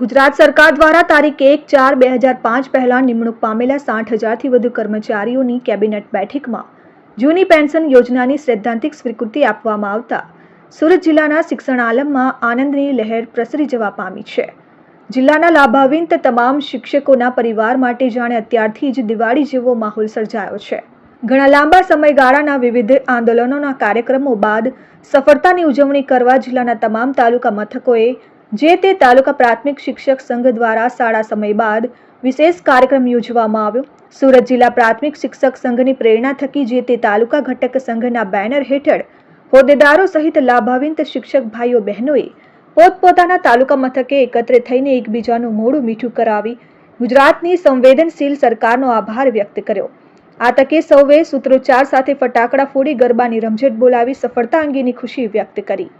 ગુજરાત સરકાર દ્વારા તારીખ એક ચાર બે હજાર પાંચ પહેલા નિમણૂક પામેલા સાઠ હજારથી વધુ કર્મચારીઓની કેબિનેટ બેઠકમાં જૂની પેન્શન યોજનાની સૈદ્ધાંતિક સ્વીકૃતિ આપવામાં આવતા સુરત જિલ્લાના શિક્ષણ આલમમાં આનંદની લહેર પ્રસરી જવા પામી છે. જિલ્લાના લાભાવિંત તમામ શિક્ષકોના પરિવાર માટે જાણે અત્યારથી જ દિવાળી જેવો માહોલ સર્જાયો છે. ઘણા લાંબા સમયગાળાના વિવિધ આંદોલનોના કાર્યક્રમો બાદ સફળતાની ઉજવણી કરવા જિલ્લાના તમામ તાલુકા મથકોએ જે તે તાલુકા પ્રાથમિક શિક્ષક સંઘ દ્વારા શાળા સમય બાદ વિશેષ કાર્યક્રમ યોજવામાં આવ્યો. સુરત જિલ્લા પ્રાથમિક શિક્ષક સંઘની પ્રેરણા થકી જે તે તાલુકા ઘટક સંઘના બેનર હેઠળ હોદ્દેદારો સહિત લાભાવિંત શિક્ષક ભાઈઓ બહેનોએ પોતપોતાના તાલુકા મથકે એકત્ર થઈને એકબીજાનું મોડું મીઠું કરાવી ગુજરાતની સંવેદનશીલ સરકારનો આભાર વ્યક્ત કર્યો. આ તકે સૌએ સૂત્રોચ્ચાર સાથે ફટાકડા ફોડી ગરબાની રમઝટ બોલાવી સફળતા અંગેની ખુશી વ્યક્ત કરી.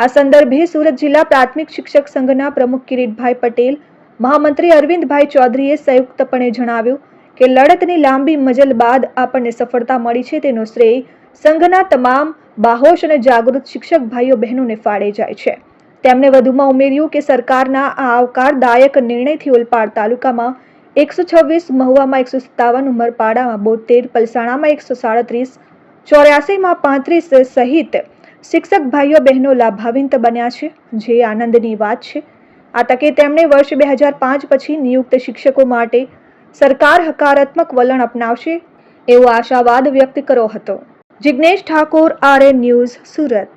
આ સંદર્ભે સુરત જિલ્લા પ્રાથમિક શિક્ષક સંઘના પ્રમુખ કિરીટભાઈ પટેલ, મહામંત્રી અરવિંદભાઈ ચૌધરીએ સંયુક્તપણે જણાવ્યું કે લડતની લાંબી મજલ બાદ આપણને સફળતા મળી છે. તેનો શ્રેય સંઘના તમામ બાહોશ અને જાગૃત શિક્ષક ભાઈઓ બહેનોને ફાળે જાય છે. તેમણે વધુમાં ઉમેર્યું કે સરકારના આ આવકારદાયક નિર્ણયથી ઓલપાડ તાલુકામાં એકસો છવ્વીસ, મહુવામાં એકસો સત્તાવન, ઉમરપાડામાં બોતેર પલસાણામાં એકસો સાડત્રીસ, ચોર્યાસીમાં પાંત્રીસ સહિત શિક્ષક ભાઈઓ બહેનો લાભાવિંત બન્યા છે, જે આનંદની વાત છે. આ તકે તેમણે વર્ષ બે હજાર પાંચ પછી નિયુક્ત શિક્ષકો માટે સરકાર હકારાત્મક વલણ અપનાવશે એવો આશાવાદ વ્યક્ત કર્યો હતો. Jignesh Thakor R news, Surat.